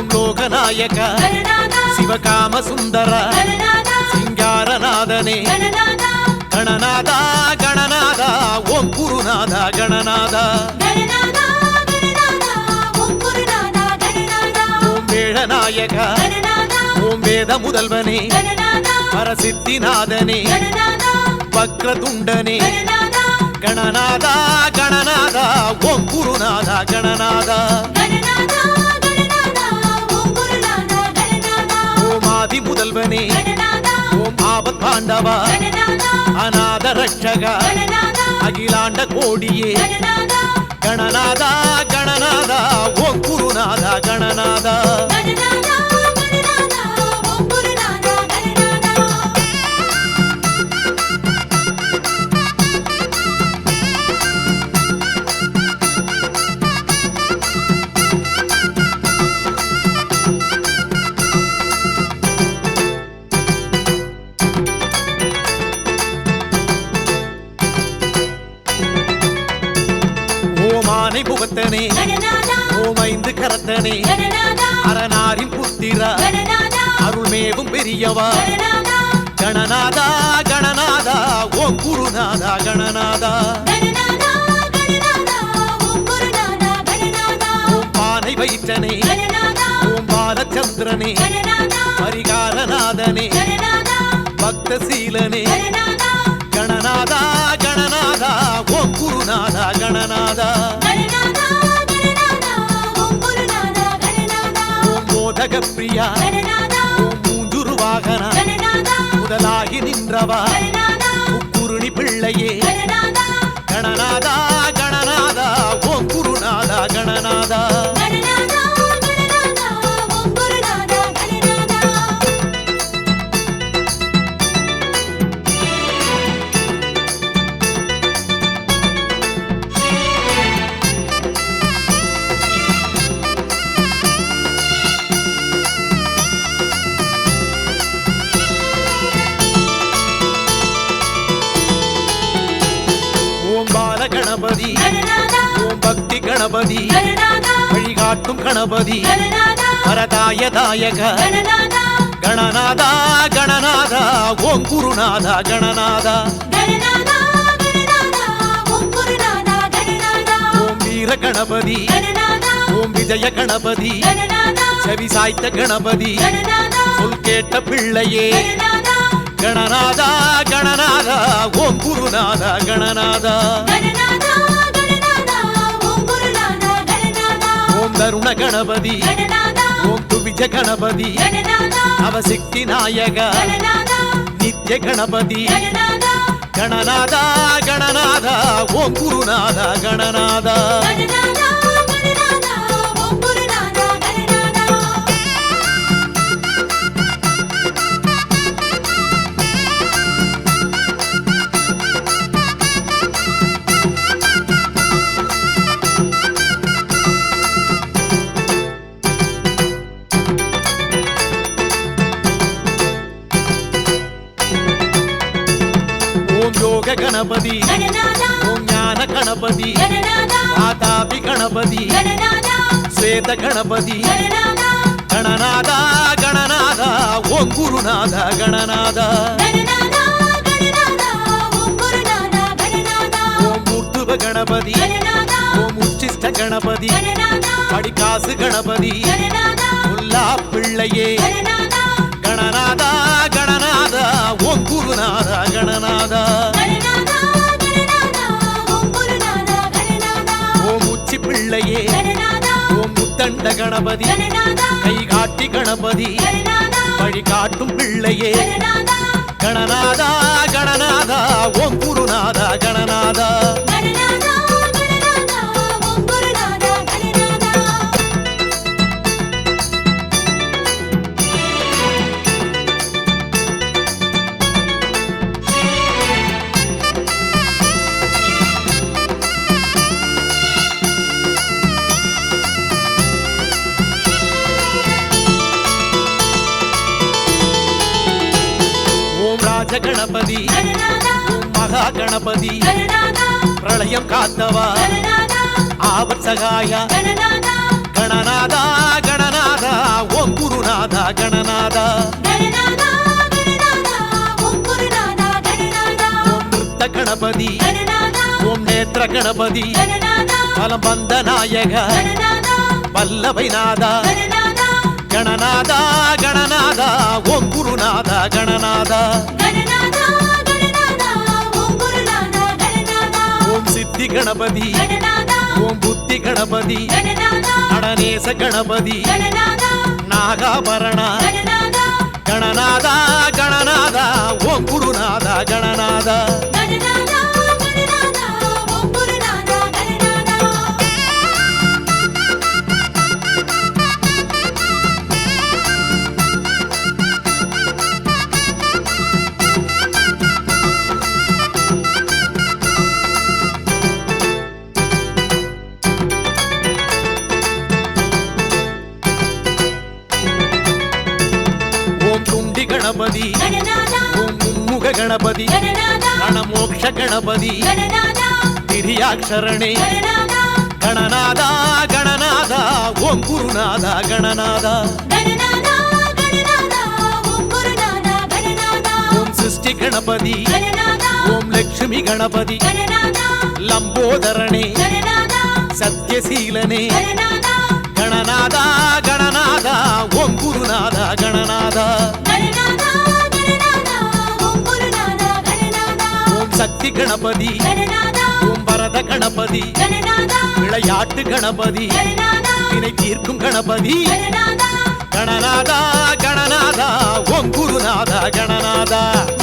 கணநாதனே ಗಣನಾಥ ஓம் லோகநாயக ಗಣನಾಥ சிவகாம சுந்தர ಗಣನಾಥ சிங்காரநாதனே ಗಣನಾಥ கணநாதா கணநாதா ஓம் குருநாதா கணநாதா ಗಣನಾಥ ಗಣನಾಥ ಓಂ ಗುರುನಾಥ ಗಣನಾಥ ஓம் வேழநாயக ಗಣನಾಥ ஓம் வேத முதல்வனே ಗಣನಾಥ பரசித்திநாதனே ಗಣನಾಥ வக்ரதுண்டனே ಗಣನಾಥ கணநாதா கணநாதா ஓம் குருநாதா செல்வனே ஓம் ஆபத்தாண்டவா. அநாத ரட்சகா. அகிலாண்ட கோடியே. கணநாதா கணநாதா. ஓம் குருநாதா கணநாதா. தேவத்தனே ஓமைந்து கரத்தனே. அரணாரின் புத்திரா. அருள்மேவும் பெரியவா. கணநாதா கணநாதா ஓ குருநாதா கணநாதா பானை வைத்தனே ஓம் பாலச்சந்திரனே. பரிகாரநாதனே. பக்த சீலனே கணநாதா கணநாதா ஓ குருநாதா கணநாதா ஜகப்பிரியா மூஞ்சுரு வாகனா முதலாகி நின்றவா. குருணி பிள்ளையே. கணநாதா கணபதி. வழிகாட்டும் கணபதி. வரதாய தாயக கணநாதா கணநாதா ஓம் குருநாதா கணநாதா. ஓம் வீர கணபதி. ஓம் விஜய கணபதி. செவி சாய்த்த கணபதி. சொல் கேட்ட பிள்ளையே. கணநாதா கணநாதா ஓம் குருநாதா கணநாதா. தருண கணபதி ಗಣನಾಥ ஓம் துவிஜ கணபதி ಗಣನಾಥ அவசிக்தி நாயக ಗಣನಾಥ நித்ய கணபதி ಗಣನಾಥ கணநாதா கணநாதா ஓம் குருநாதா గణపతి వాతాపి గణపతి శ్వేత గణపతి గణనాథ గణనాథ ఓం గురునాథ గణనాథ గణపతి ఓం ఉచ్చిష్ట గణపతి పడికాసు గణపతి ఉల్లా పిళ్ళయే வந்த கணபதி. கை காட்டி கணபதி. வழிகாட்டும் பிள்ளையே. கணநாதா கணநாதா ஓம் குருநாதா கணநாதா. கணபதி. பிரளயம் காத்தவா? ஆபத் சகாயா கணநாதா கணநாதா ஓம் குருநாதா கணநாதா. நிறுத்த கணபதி. ஓம் நேற்ற கணபதி. கலம் வந்த நாயக. வல்லவை நாதா கணநாதா கணநாதா ஓம் குருநாதா கணநாதா. கணபதி. ஓம் புத்தி கணபதி. நடனேச கணபதி. நாகாபரண. கணநாதா. கணநாதா ஓம் குருநாதா கணநாதா. கணபதி. கணநாதா. ஓம் மும்முக கணபதி. கணநாதா. கணமோக்ஷ கணபதி. கணநாதா. திரியாட்சரணே கணநாதா. கணநாதா கணநாதா ஓம் குருநாதா கணநாதா. கணநாதா கணநாதா ஓம் குருநாதா கணநாதா. ஓம் சிருஷ்டி கணபதி. கணநாதா ஓம் சக்தி கணபதி. ஓம் பரத கணபதி. விளையாட்டு கணபதி. வினை தீர்க்கும் கணபதி. கணநாதா கணநாதா ஓம் குருநாதா கணநாதா.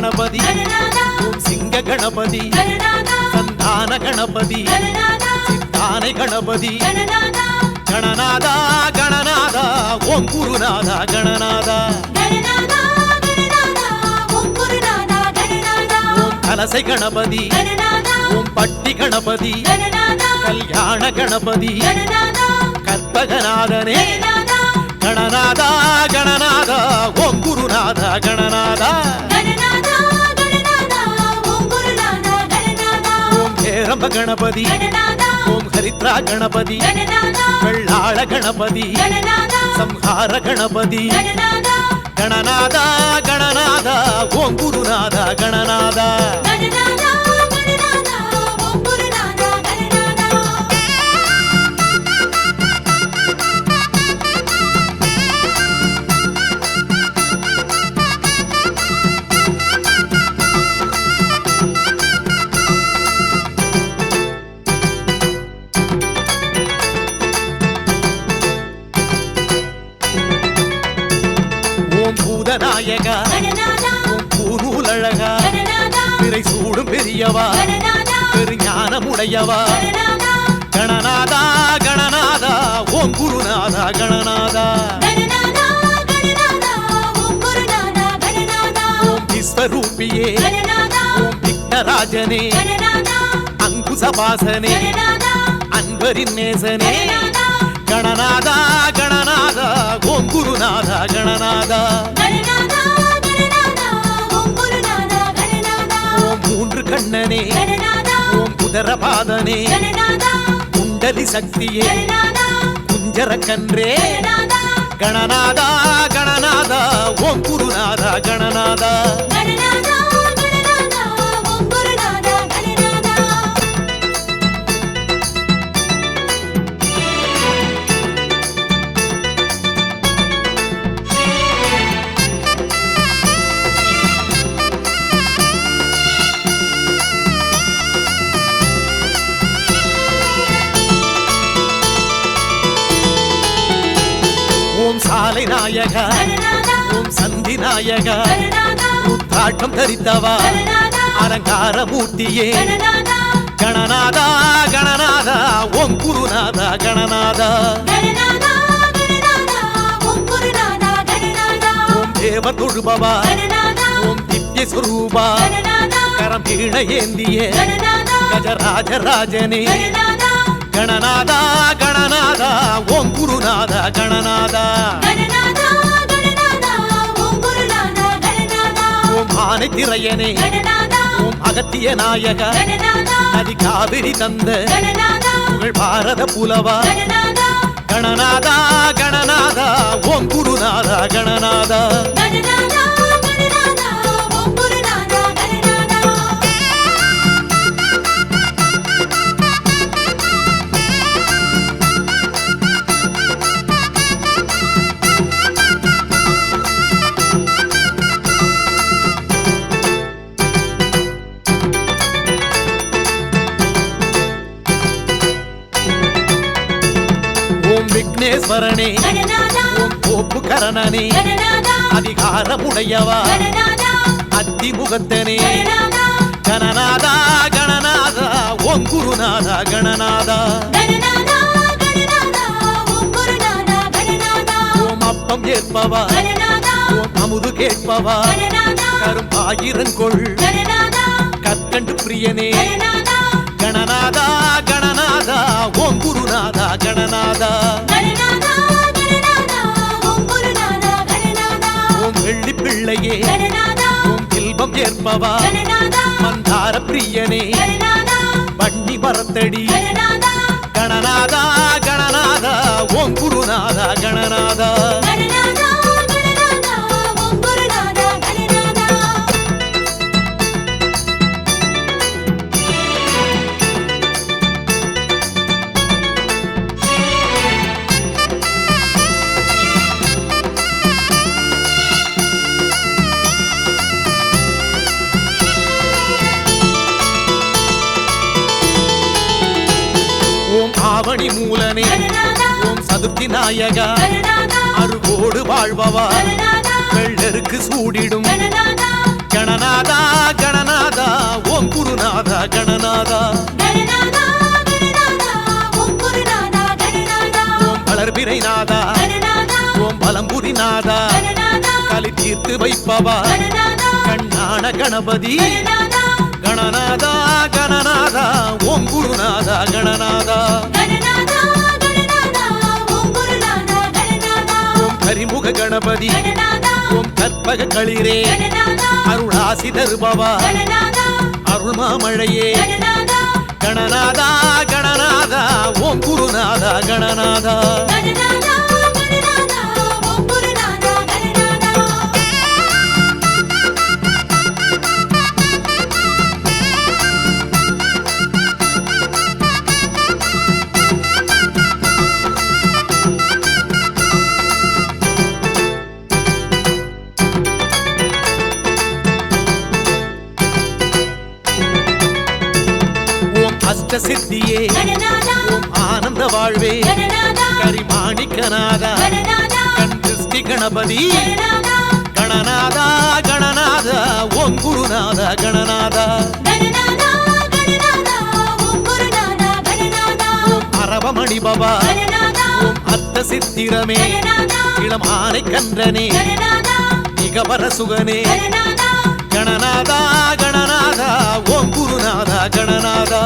கணபதி சிங்க கணபதி சந்தான கணபதி கணநாதா தானை கணபதி கணநாதா கணநாதா ஓம் குருநாதா கணநாதா. கலசை கணபதி ஓம் பட்டி கணபதி கல்யாண கணபதி கற்பகநாதனே. கணநாதா கணநாதா ஓம் குருநாதா கணநாதா. கடம்ப கணபதி. ஓம் ஹரித்ரா கணபதி. வெள்ளாள கணபதி. சம்ஹார கணபதி. கணநாதா. கணநாதா ஓம் குருநாதா கணநாதா. கணநாதா. ஓம் குருநாதா கணநாதா. கணநாதா கணநாதா. ஓம் குருநாதா கணநாதா. மூன்று கண்ணனே. கணநாதா. ஓம் குதரபாதனே கணநாதா. குண்டலி சக்தியே. கணநாதா குஞ்சர கன்றே. கணநாதா கணநாதா கணநாதா ஓம் குருநாதா கணநாதா கணநாதா. கணநாதா நாயகா ஓம் சந்தி நாயகா புத்தாட்டம் தரித்தவா அலங்கார மூர்த்தியே கணநாதா கணநாதா ஓம் குருநாதா கணநாதா. ஓம் தேவ தொழுபவா ஓம் திவ்ய சுரூபா கரம் கீழ ஏந்தியே. கஜராஜராஜனே. கணநாதா கணநாதா ஓம் குருநாதா கணநாதா. கருணை திரையனே. ஓம் அகத்திய நாயக. நதி காவிரி தந்த. புகழ் பாரத புலவா. கணநாதா கணநாதா ஓம் குருநாதா கணநாதா. விக்னேஸ்வரனே கோப்பு கரணனே அதிகாரமுடையவா. அத்திமுகத்தனே. கணநாதா கணநாதா ஓம் குருநாதா கணநாதா. ஓம் அப்பம் ஏற்பவா ஓம் அமுது கேட்பவா. கரும் ஆயிரம் கொள். கற்கண்டு பிரியனே. கணநாதா கணநாதா ஓம் குருநாதா கணநாதா. பிள்ளையே இல்பம் ஏற்பவா. மந்தார பிரியனே பண்ணி மரத்தடி நாயகா அருகோடு வாழ்பவா. வெள்ளருக்கு சூடிடும். கணநாதா கணநாதா ஓம் குருநாதா கணநாதா. ஓம் வளர்பிறை நாதா. ஓம் பலம்புரி நாதா. கலி தீர்த்து வைப்பவா. கண்ணான கணபதி. கணநாதா கணநாதா ஓம் குருநாதா கணநாதா. கணபதி. ஓம் கற்பக களிரே. அருளாசி தருபவா. அருள் மாமழையே. கணநாதா. கணநாதா ஓம் குருநாதா கணநாதா. கணபதி. கணநாதா. கணநாதா ஓம் குருநாதா கணநாதா. அரவமணி பவா. அத்த சித்திரமே. இளம் ஆனை கன்றனே. நிகபர சுகனே. கணநாதா. கணநாதா ஓம் குருநாதா கணநாதா.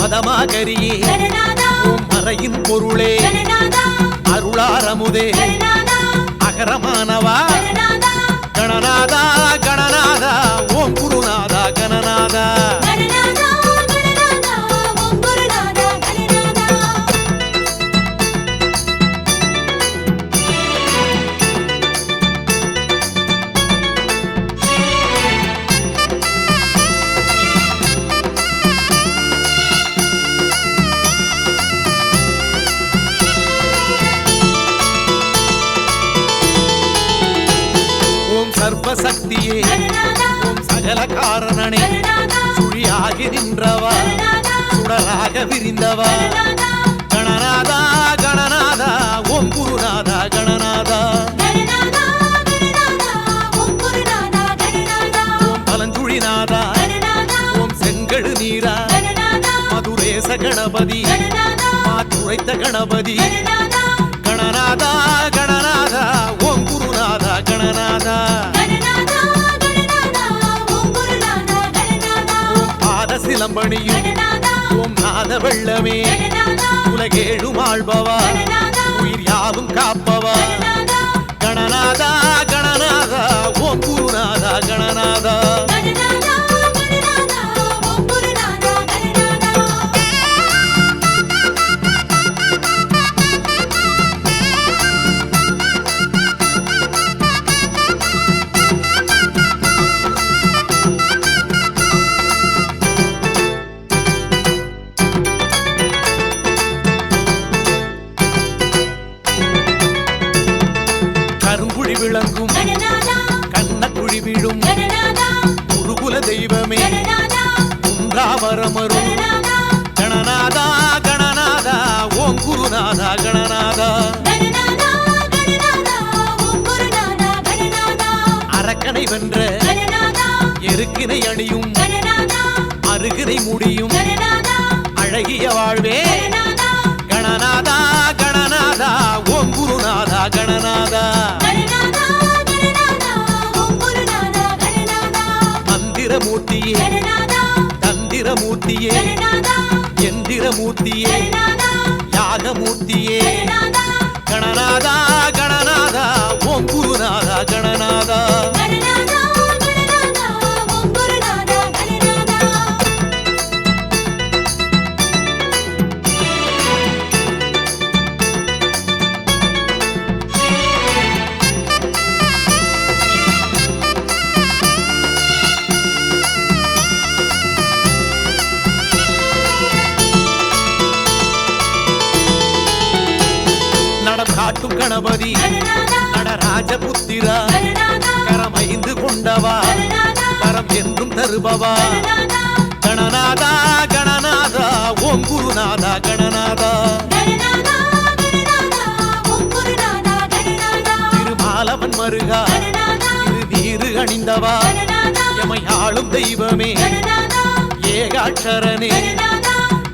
மதமாகரியே. அறையின் பொருளே. அருளாரமுதே. அகரமானவா. கணநாதா கணநாதா. ஓம் குருநாதா கணநாதா. சக்தியே. சகல காரணனே. சுழியாகி நின்றவா. சுடராக விரிந்தவா. கணநாதா கணநாதா ஓம் குருநாதா கணநாதா. பலஞ்சுழிநாதா ஓம் செங்கடு நீரா. மதுரேச கணபதி. மாற்றுரைத்த கணபதி. சிலம்பணியும் ஓம் நாத வெள்ளமே உலகேழும் ஆழ்பவா உயிர் யாவும் காப்பவா. கணநாதா கணநாதா ஓம் குருநாதா கணநாதா. கண்ணக்குழி விழும் குருகுல தெய்வமே. குன்றாவரமரும் கணநாதா கணநாதா ஓம் குருநாதா கணநாதா அரக்கனை வென்ற எருக்கினை அணியும் அருகினை முடியும் அழகிய வாழ்வே. எந்திரமூர்த்தியே கணநாதா என்றும் கணநாதா கணநாதா ஓம் குருநாதா கணநாதா. திருமாலவன் மருகா. கணநாதா திரு நீரு அணிந்தவா. கணநாதா எமையாளும் தெய்வமே. ஏகாட்சரனே.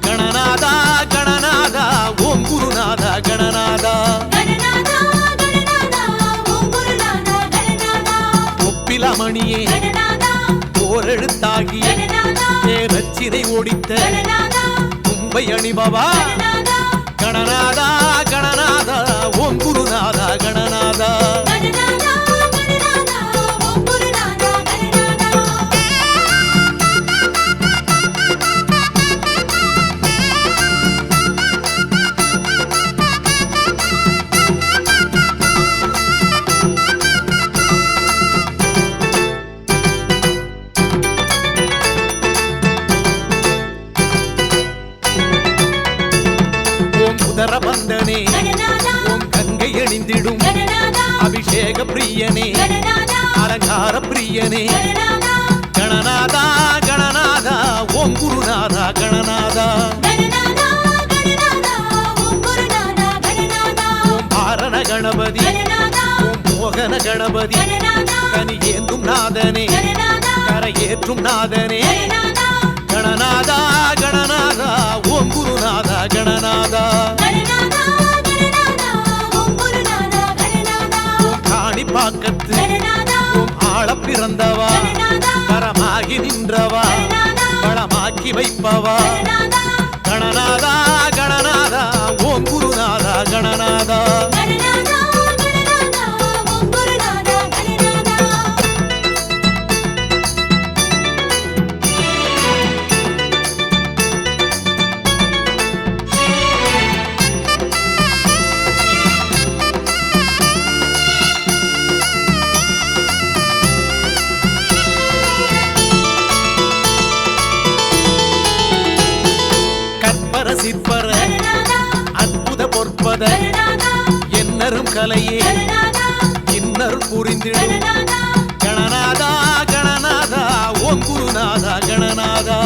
கணநாதா கணநாதா ஓம் குருநாதா கணநாதா. ஒப்பிலமணியே கணநாதா தேரச்சினை ஓடித்த மும்பை அணிபவா? கணநாதா கணபதி கனி ஏந்தும் நாதனே. கரையேற்றும் நாதனே. கணநாதா கணநாதா ஓம் குருநாதா கணநாதா. கணநாதா ஓம் ஆள பிறந்தவா. கரமாகி நின்றவா. பழமாக்கி வைப்பவா. கணநாதா கணநாதா ஓம் குருநாதா கணநாதா. கணநாதா அற்புத பொற்பத. என்னரும் கலையே. இன்னரும் புரிந்திடும் கணநாதா கணநாதா ஓம் குருநாதா கணநாதா.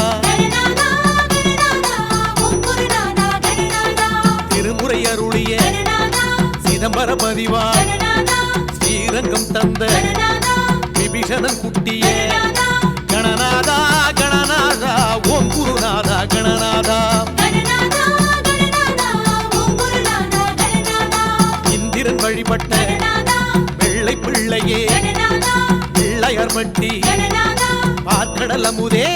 திருமுறை அருளிய சிதம்பர பதிவா ஸ்ரீரங்கம் தந்த விபீஷணன் குட்டிய பிள்ளையார் கணநாதா பார்க்கடல் அமுதே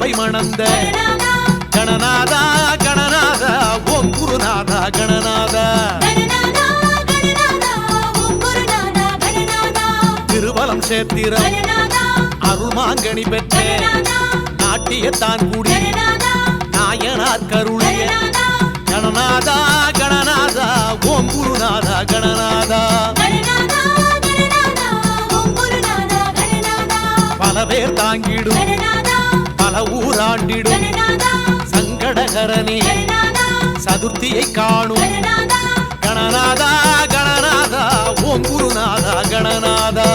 வல்லபை மணந்த. கணநாதா கணநாதா கணநாதா ஓம் குருநாதா கணநாதா. திருவலம் சேத்திரம் கணநாதா அருள்மாங்கனி பெற்ற நாட்டியத்தான் கூடி நாயனார் கருளிய. கணநாதா கணநாதா ஓம் குருநாதா கணநாதா. பல பேர் தாங்கிடும். மல ஊராண்டிடும். சங்கடகரனே. சதுர்த்தியை காணும். கணநாதா கணநாதா ஓம் குருநாதா கணநாதா